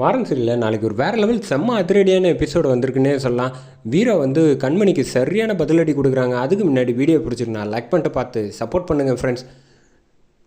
மாறன் சரியில்லை நாளைக்கு ஒரு வேறு லெவல் செம்ம அதிரடியான எபிசோடு வந்திருக்குன்னே சொல்லலாம். வீரா வந்து கண்மணிக்கு சரியான பதிலடி கொடுக்குறாங்க. அதுக்கு முன்னாடி வீடியோ பிடிச்சிருக்கு நான் லைக் பண்ணிட்டு பார்த்து சப்போர்ட் பண்ணுங்கள் ஃப்ரெண்ட்ஸ்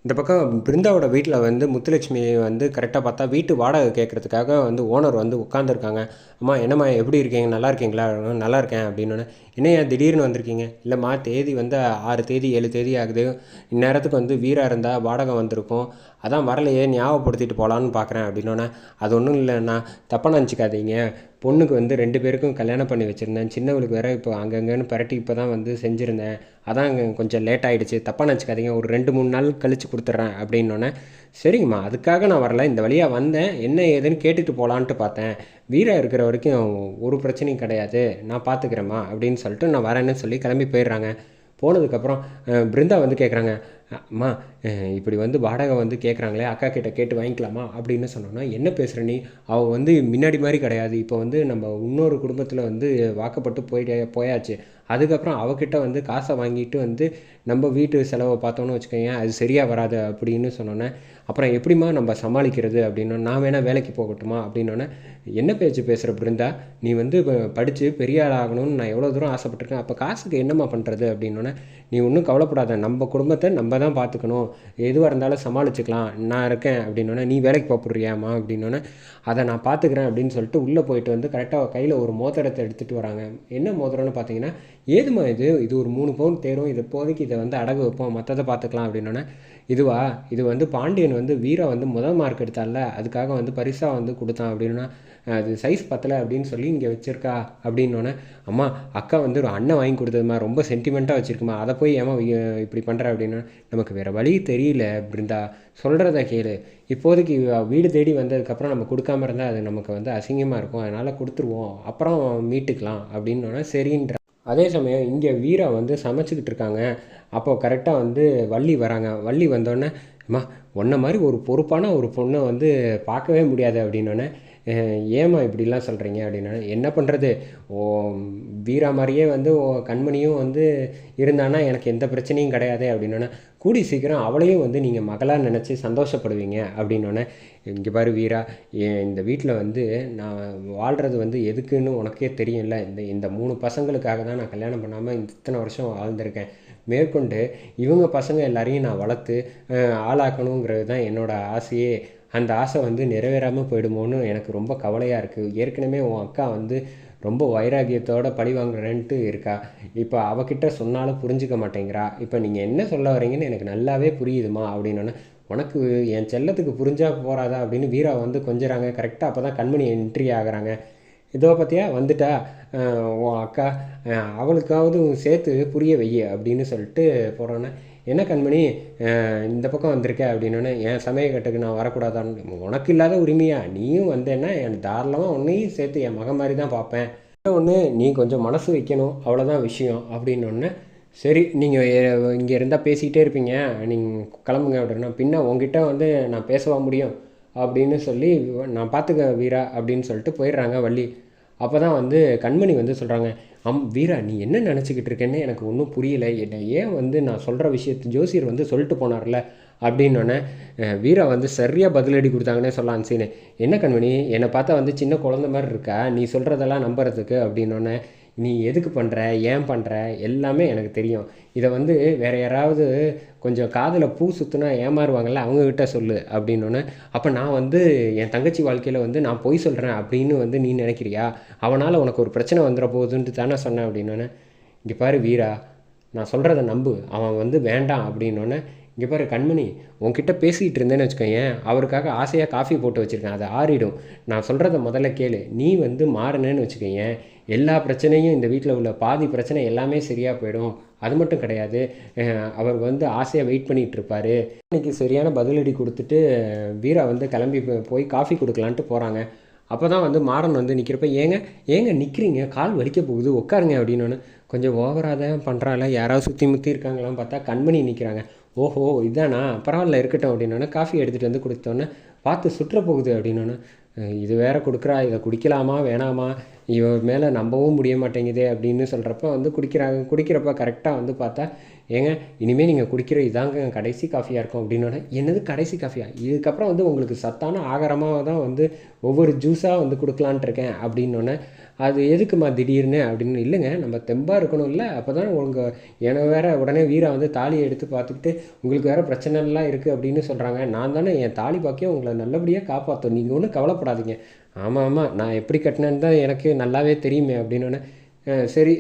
இந்த பக்கம் பிருந்தாவோட வீட்டில் வந்து முத்துலட்சுமி வந்து கரெக்டாக பார்த்தா வீட்டு வாடகை கேட்குறதுக்காக வந்து ஓனர் வந்து உட்காந்துருக்காங்க அம்மா என்னம்மா எப்படி இருக்கீங்க? நல்லா இருக்கீங்களா? நல்லா இருக்கேன் அப்படின்னு என்னையா திடீர்னு வந்திருக்கீங்க? இல்லைம்மா தேதி வந்து ஆறு தேதி ஏழு தேதி ஆகுது. இந்நேரத்துக்கு வந்து வீராக இருந்தால் வாடகை வந்திருக்கும். அதான் வரலையே ஞாபகப்படுத்திட்டு போகலான்னு பார்க்குறேன் அப்படின்னோன்னே அது ஒன்றும் இல்லைண்ணா தப்பாக நினச்சிக்காதீங்க. பொண்ணுக்கு வந்து ரெண்டு பேருக்கும் கல்யாணம் பண்ணி வச்சுருந்தேன். சின்னவளுக்கு வேறு இப்போ அங்கங்கன்னு பரட்டி இப்போ தான் வந்து செஞ்சுருந்தேன். அதான் அங்கே கொஞ்சம் லேட் ஆகிடுச்சு தப்பாக நினச்சிக்காதீங்க. ஒரு ரெண்டு மூணு நாள் கழித்து கொடுத்துட்றேன் அப்படின்னோடனே சரிங்கம்மா அதுக்காக நான் வரல. இந்த வழியாக வந்தேன். என்ன ஏதுன்னு கேட்டுட்டு போகலான்ட்டு பார்த்தேன். வீரா இருக்கிற வரைக்கும் ஒரு பிரச்சனையும் கிடையாது. நான் பார்த்துக்கிறேம்மா அப்படின்னு சொல்லிட்டு நான் வரேன்னு சொல்லி கிளம்பி போயிடுறாங்க. போனதுக்கப்புறம் பிருந்தா வந்து கேட்குறாங்க அம்மா இப்படி வந்து வாடகை வந்து கேட்குறாங்களே அக்கா கிட்ட கேட்டு வாங்கிக்கலாமா? அப்படின்னு சொன்னோன்னா என்ன பேசுகிற நீ? அவள் வந்து முன்னாடி மாதிரி கிடையாது. இப்போ வந்து நம்ம இன்னொரு குடும்பத்தில் வந்து வாக்கப்பட்டு போயிட்டே போயாச்சு. அதுக்கப்புறம் அவகிட்ட வந்து காசை வாங்கிட்டு வந்து நம்ம வீட்டு செலவை பார்த்தோன்னு வச்சுக்கோங்க அது சரியாக வராது அப்படின்னு சொன்னோன்னே அப்புறம் எப்படிம்மா நம்ம சமாளிக்கிறது அப்படின்னு நான் வேணால் வேலைக்கு போகட்டுமா அப்படின்னோடனே என்ன பேச்சு பேசுகிற பிருந்தா? நீ வந்து படித்து பெரிய ஆள் ஆகணும்னு நான் எவ்வளோ தூரம் ஆசைப்பட்டிருக்கேன். அப்போ காசுக்கு என்னம்மா பண்ணுறது அப்படின்னோடனே நீ ஒன்றும் கவலைப்படாத. நம்ம குடும்பத்தை நம்ம தான் பார்த்துக்கணும் எதுவாக இருந்தாலும் சமாளிச்சுக்கலாம். நான் இருக்கேன் அப்படின்னோடனே நீ வேலைக்கு போகப்படுறியாம்மா அப்படின்னோடனே அதை நான் பார்த்துக்கிறேன் அப்படின்னு சொல்லிட்டு உள்ளே போயிட்டு வந்து கரெக்டாக கையில் ஒரு மோதிரத்தை எடுத்துகிட்டு வராங்க. என்ன மோதிரம்னு பார்த்தீங்கன்னா ஏதும்மா இது? இது ஒரு மூணு பவுன் தேரும். இது இப்போதைக்கு இதை வந்து அடகு வைப்போம். மற்றதை பார்த்துக்கலாம் அப்படின்னோடனே இதுவா? இது வந்து பாண்டியன் வந்து வீரா வந்து முதல் மார்க் எடுத்தால அதுக்காக வந்து பரிசாக வந்து கொடுத்தான் அப்படின்னா அது சைஸ் பத்தலை அப்படின்னு சொல்லி இங்கே வச்சிருக்கா அப்படின்னோடனே அம்மா அக்கா வந்து ஒரு அண்ணன் வாங்கி கொடுத்ததுமா ரொம்ப சென்டிமெண்ட்டாக வச்சுருக்குமா அதை போய் ஏமா இப்படி பண்ணுற அப்படின்னா நமக்கு வேறு வழி தெரியல பிருந்தா சொல்கிறத கேளு. இப்போதைக்கு வீடு தேடி வந்ததுக்கப்புறம் நம்ம கொடுக்காம இருந்தால் அது நமக்கு வந்து அசிங்கமாக இருக்கும் அதனால் கொடுத்துருவோம் அப்புறம் மீட்டுக்கலாம் அப்படின்னோடனே சரின்ற அதே சமயம் இங்கே வீரா வந்து சமைச்சிக்கிட்டு இருக்காங்க. அப்போது கரெக்டாக வந்து வள்ளி வராங்க. வள்ளி வந்தோடனே அம்மா உன்ன மாதிரி ஒரு பொறுப்பான ஒரு பொண்ணை வந்து பார்க்கவே முடியாது. அப்படின்னோடனே ஏமா ஏம்மா இப்படிலாம் சொல்கிறீங்க அப்படின்னா என்ன பண்ணுறது ஓ வீரா மாதிரியே வந்து ஓ கண்மணியும் வந்து இருந்தானா எனக்கு எந்த பிரச்சனையும் கிடையாது அப்படின்னோடனே கூடி சீக்கிரம் அவளையும் வந்து நீங்கள் மகளாக நினச்சி சந்தோஷப்படுவீங்க அப்படின்னோடனே இங்கே பாரு வீரா என் இந்த வீட்டில் வந்து நான் வாழ்கிறது வந்து எதுக்குன்னு உனக்கே தெரியும்ல இந்த இந்த மூணு பசங்களுக்காக தான் நான் கல்யாணம் பண்ணாமல் இத்தனை வருஷம் வாழ்ந்திருக்கேன். மேற்கொண்டு இவங்க பசங்க எல்லாரையும் நான் வளர்த்து ஆளாக்கணுங்கிறது தான் என்னோடய ஆசையே. அந்த ஆசை வந்து நிறைவேறாமல் போயிடுமோன்னு எனக்கு ரொம்ப கவலையாக இருக்குது ஏற்கனவே உன் அக்கா வந்து ரொம்ப வைராகியத்தோட பழி வாங்குறேன்ட்டு இருக்கா. இப்போ அவகிட்ட சொன்னாலும் புரிஞ்சுக்க மாட்டேங்கிறா. இப்போ நீங்கள் என்ன சொல்ல வரீங்கன்னு எனக்கு நல்லாவே புரியுதுமா அப்படின்னோன்னே உனக்கு என் செல்லத்துக்கு புரிஞ்சால் போகிறாதா அப்படின்னு வீரா வந்து கொஞ்சிறாங்க. கரெக்டாக அப்போ தான் கண்மணி என்ட்ரி ஆகுறாங்க. இதோ பார்த்தியா வந்துட்டா. உன் அக்கா அவளுக்காவது சேர்த்து புரிய வை அப்படின்னு சொல்லிட்டு போகிறோன்னே என்ன கண்மணி இந்த பக்கம் வந்திருக்க? அப்படின்னோடனே என் சமயக்கட்டுக்கு நான் வரக்கூடாதான்னு உனக்கு இல்லாத உரிமையா? நீயும் வந்தேன்னா என் தாராளமாக உன்னையும் சேர்த்து என் மகன் மாதிரி தான் பார்ப்பேன். ஒன்று நீ கொஞ்சம் மனசு வைக்கணும். அவ்வளோதான் விஷயம். அப்படின்னொன்னே சரி நீங்கள் இங்கே இருந்தால் பேசிக்கிட்டே இருப்பீங்க. நீங்கள் கிளம்புங்க. அப்படின்னா பின்ன உங்ககிட்ட வந்து நான் பேசவா முடியும்? அப்படின்னு சொல்லி நான் பார்த்துக்க வீரா அப்படின்னு சொல்லிட்டு போயிடுறாங்க வள்ளி. அப்போ தான் வந்து கண்மணி வந்து சொல்கிறாங்க அம் வீரா நீ என்ன நினச்சிக்கிட்டு இருக்கேன்னு எனக்கு ஒன்றும் புரியல. என்னை ஏன் வந்து நான் சொல்கிற விஷயத்து ஜோசியர் வந்து சொல்லிட்டு போனார்ல? அப்படின்னோடனே வீரா வந்து சரியாக பதிலடி கொடுத்தாங்கன்னே சொல்லலாம் சீனு. என்ன கண்மணி? என்னை பார்த்தா வந்து சின்ன குழந்த மாதிரி இருக்கா? நீ சொல்கிறதெல்லாம் நம்புறதுக்கு. அப்படின்னோடனே நீ எதுக்கு பண்ணுற ஏன் பண்ணுற எல்லாமே எனக்கு தெரியும். இதை வந்து வேற யாராவது கொஞ்சம் காதில் பூ சுற்றுனா ஏமாறுவாங்கள்ல அவங்கக்கிட்ட சொல்லு அப்படின்னோடனே அப்போ நான் வந்து என் தங்கச்சி வாழ்க்கையில் வந்து நான் பொய் சொல்கிறேன் அப்படின்னு வந்து நீ நினைக்கிறியா? அவனால் உனக்கு ஒரு பிரச்சனை வந்துட போகுதுன்ட்டு தானே சொன்னேன் அப்படின்னோடனே இங்கே பாரு வீரா நான் சொல்கிறத நம்பு. அவன் வந்து வேண்டாம் அப்படின்னோடனே இங்கே பாரு கண்மணி உன்கிட்ட பேசிக்கிட்டு இருந்தேன்னு வச்சுக்கோயேன் அவருக்காக ஆசையாக காஃபி போட்டு வச்சுருக்கேன் அது ஆறிடும். நான் சொல்கிறத முதல்ல கேளு. நீ வந்து மாறினேன்னு வச்சுக்கோயேன் எல்லா பிரச்சனையும் இந்த வீட்டில் உள்ள பாதி பிரச்சனை எல்லாமே சரியாக போயிடும். அது மட்டும் கிடையாது. அவர் வந்து ஆசையாக வெயிட் பண்ணிகிட்டு இருப்பாரு. சரியான பதிலடி கொடுத்துட்டு வீரா வந்து கிளம்பி போய் காஃபி கொடுக்கலான்ட்டு போகிறாங்க அப்போ தான் வந்து மாறன் வந்து நிற்கிறப்ப ஏங்க ஏங்க நிற்கிறீங்க கால் வலிக்க போகுது. உட்காருங்க அப்படின்னு கொஞ்சம் ஓவராக தான் பண்ணுறாள் யாராவது சுற்றி முற்றி இருக்காங்களான்னு பார்த்தா கண்மணி நிற்கிறாங்க ஓஹோ இதானா? பரவாயில்ல இருக்கட்டும் அப்படின்னோடனே காஃபி எடுத்துகிட்டு வந்து கொடுத்தோன்னே பார்த்து சுற்ற போகுது அப்படின்னோடனே இது வேற கொடுக்குறா இதை குடிக்கலாமா வேணாமா இவ மேலே நம்பவும் முடிய மாட்டேங்குதே அப்படின்னு சொல்கிறப்ப வந்து குடிக்கிறாங்க. குடிக்கிறப்ப கரெக்டாக வந்து பார்த்தா ஏங்க இனிமேல் நீங்கள் குடிக்கிற இதாங்க கடைசி காஃபியாக இருக்கும் அப்படின்னோடனே என்னது கடைசி காஃபியா இதுக்கப்புறம் வந்து உங்களுக்கு சத்தான ஆகாரமாக தான் வந்து ஒவ்வொரு ஜூஸாக வந்து கொடுக்கலான்ட்டு இருக்கேன் அப்படின்னோடனே அது எதுக்குமா திடீர்னு அப்படின்னு இல்லைங்க நம்ம தெம்பாக இருக்கணும்ல. அப்போ தான் உங்கள் என வேற உடனே வீரா வந்து தாலியை எடுத்து பார்த்துக்கிட்டு உங்களுக்கு வேறு பிரச்சனைலாம் இருக்குது அப்படின்னு சொல்கிறாங்க நான் தானே என் தாலி பாக்கியம் உங்களை நல்லபடியாக காப்பாற்றும் நீங்கள் ஒன்றும் கவலைப்படாதீங்க. ஆமாம் ஆமாம் நான் எப்படி கட்டினேன்னு தான் எனக்கு நல்லாவே தெரியுமே அப்படின்னோடனே சரி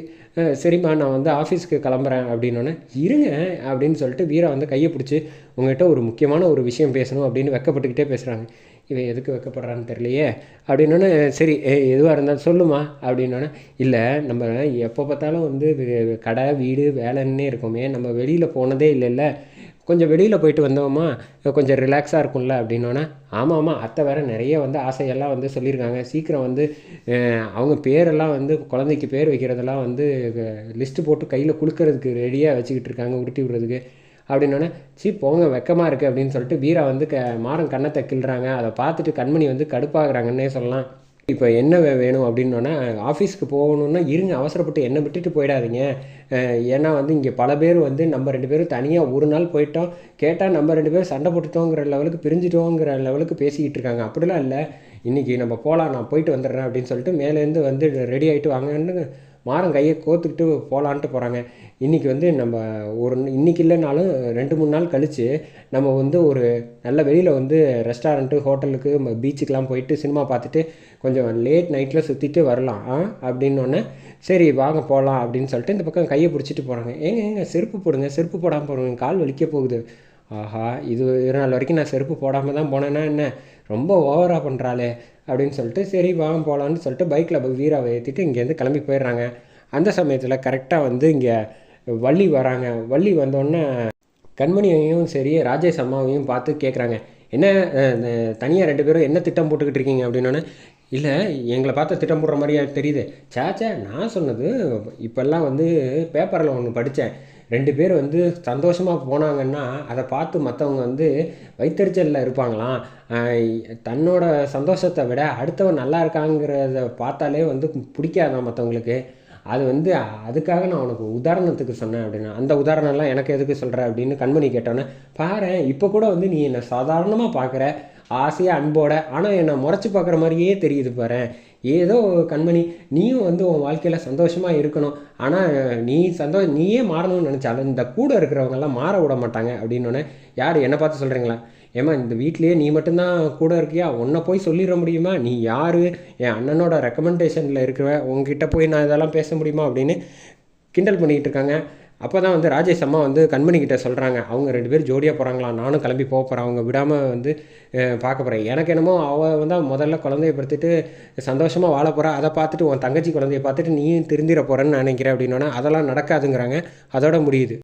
சரிம்மா நான் வந்து ஆஃபீஸ்க்கு கிளம்புறேன் அப்படின்னோடனே இருங்க அப்படின்னு சொல்லிட்டு வீரா வந்து கையை பிடிச்சி உங்ககிட்ட ஒரு முக்கியமான ஒரு விஷயம் பேசணும் அப்படின்னு வெக்கப்பட்டுக்கிட்டே பேசுகிறாங்க இவன் எதுக்கு வைக்கப்படுறான்னு தெரியலையே. அப்படின்னோடனே சரி எதுவாக இருந்தாலும் சொல்லுமா அப்படின்னோடனே இல்லை நம்ம எப்போ பார்த்தாலும் வந்து கடை வீடு வேலைன்னே இருக்கோமே நம்ம வெளியில் போனதே இல்லைல்ல கொஞ்சம் வெளியில் போயிட்டு வந்தோமா கொஞ்சம் ரிலாக்ஸாக இருக்கும்ல அப்படின்னோடனே ஆமாம் ஆமாம் அத்தை வேறு நிறைய வந்து ஆசையெல்லாம் வந்து சொல்லியிருக்காங்க. சீக்கிரம் வந்து அவங்க பேரெல்லாம் வந்து குழந்தைக்கு பேர் வைக்கிறதெல்லாம் வந்து லிஸ்ட்டு போட்டு கையில் கொடுக்கறதுக்கு ரெடியாக வச்சுக்கிட்டு இருக்காங்க உருட்டி விடுறதுக்கு. அப்படின்னோடனே சீ போங்க வெக்கமாக இருக்குது அப்படின்னு சொல்லிட்டு வீரா வந்து க மாறன் கண்ணத்தை கிள்றாங்க. அதை பார்த்துட்டு கண்மணி வந்து கடுப்பாகிறாங்கன்னே சொல்லலாம். இப்போ என்ன வேணும்? அப்படின்னோடனே ஆஃபீஸ்க்கு போகணுன்னா இருங்க அவசரப்பட்டு என்னை விட்டுட்டு போயிடாதீங்க. ஏன்னா வந்து இங்கே பல பேர் வந்து நம்ம ரெண்டு பேரும் தனியாக ஒரு நாள் போயிட்டோம். கேட்டால் நம்ம ரெண்டு பேரும் சண்டை போட்டுட்டோங்கிற லெவலுக்கு பிரிஞ்சிட்டோங்கிற லெவலுக்கு பேசிக்கிட்டு இருக்காங்க. அப்படிலாம் இல்லை. இன்றைக்கி நம்ம போகலாம் நான் போயிட்டு வந்துடுறேன் அப்படின்னு சொல்லிட்டு மேலேருந்து வந்து ரெடி ஆகிட்டு வாங்கன்னு மாறம் கையை கோத்துக்கிட்டு போகலான்ட்டு போகிறாங்க இன்றைக்கி வந்து நம்ம ஒரு இன்றைக்கி இல்லைனாலும் ரெண்டு மூணு நாள் கழித்து நம்ம வந்து ஒரு நல்ல வெளியில் வந்து ரெஸ்டாரண்ட்டு ஹோட்டலுக்கு பீச்சுக்கெலாம் போயிட்டு சினிமா பார்த்துட்டு கொஞ்சம் லேட் நைட்டில் சுற்றிட்டு வரலாம். ஆ? அப்படின்னோடனே சரி வாங்க போகலாம் அப்படின்னு சொல்லிட்டு இந்த பக்கம் கையை பிடிச்சிட்டு போகிறாங்க ஏங்க ஏங்க செருப்பு போடுங்க செருப்பு போடாமல் போடுங்க கால் வலிக்க போகுது. ஆஹா இது இரு நாள் வரைக்கும் நான் செருப்பு போடாமல் தான் போனேன்னா என்ன? ரொம்ப ஓவராக பண்ணுறாளே அப்படின்னு சொல்லிட்டு சரி வாங்க போகலான்னு சொல்லிட்டு பைக்கில் வீராவை ஏற்றிட்டு இங்கேருந்து கிளம்பி போயிடுறாங்க. அந்த சமயத்தில் கரெக்டாக வந்து இங்கே வள்ளி வராங்க. வள்ளி வந்தோடனே கண்மணியையும் சரி ராஜேஷ் அம்மாவையும் பார்த்து கேட்குறாங்க என்ன தனியாக ரெண்டு பேரும் என்ன திட்டம் போட்டுக்கிட்டு இருக்கீங்க? அப்படின்னோடனே இல்லை எங்களை பார்த்து திட்டம் போடுற மாதிரியா தெரியுது. சேச்சே நான் சொன்னது இப்போல்லாம் வந்து பேப்பரில் ஒன்று படித்தேன் ரெண்டு பேர் வந்து சந்தோஷமாக போனாங்கன்னா அதை பார்த்து மற்றவங்க வந்து வைத்தறிச்சலில் இருப்பாங்களாம். தன்னோட சந்தோஷத்தை விட அடுத்தவன் நல்லா இருக்காங்கிறத பார்த்தாலே வந்து பிடிக்காதான் மற்றவங்களுக்கு அது வந்து அதுக்காக நான் உனக்கு உதாரணத்துக்கு சொன்னேன் அப்படின்னா அந்த உதாரணம்லாம் எனக்கு எதுக்கு சொல்கிற அப்படின்னு கண்மணி கேட்டோன்னே பாரு இப்போ கூட வந்து நீ என்னை சாதாரணமாக பார்க்குற. ஆசையாக அன்போட. ஆனால் என்னை முறைச்சி பார்க்குற மாதிரியே தெரியுது பாரு. ஏதோ கண்மணி நீயும் வந்து உன் வாழ்க்கையில் சந்தோஷமாக இருக்கணும். ஆனால் நீ சந்தோ நீயே மாறணும்னு நினச்சாலும் இந்த கூட இருக்கிறவங்கெல்லாம் மாற விட மாட்டாங்க அப்படின்னோடனே யார் என்னை பார்த்து சொல்கிறீங்களா ஏம்மா இந்த வீட்லேயே நீ மட்டும்தான் கூட இருக்கியா? உன்னை போய் சொல்லிட முடியுமா? நீ யார்? என் அண்ணனோட ரெக்கமெண்டேஷனில் இருக்கிற உங்ககிட்ட போய் நான் இதெல்லாம் பேச முடியுமா? அப்படின்னு கிண்டல் பண்ணிக்கிட்டு இருக்காங்க. அப்போ தான் வந்து ராஜேஷ் அம்மா வந்து கண்மணி கிட்டே சொல்கிறாங்க அவங்க ரெண்டு பேரும் ஜோடியாக போகிறாங்களா நானும் கிளம்பி போக போகிறேன் அவங்க விடாமல் வந்து பார்க்க போகிறேன் எனக்கு என்னமோ அவள் வந்து முதல்ல குழந்தைய படுத்துட்டு சந்தோஷமாக வாழ போகிறா அதை பார்த்துட்டு உன் தங்கச்சி குழந்தைய பார்த்துட்டு நீயும் திருந்திட போகிறேன்னு நினைக்கிறேன் அப்படின்னா அதெல்லாம் நடக்காதுங்கிறாங்க. அதோட முடியுது.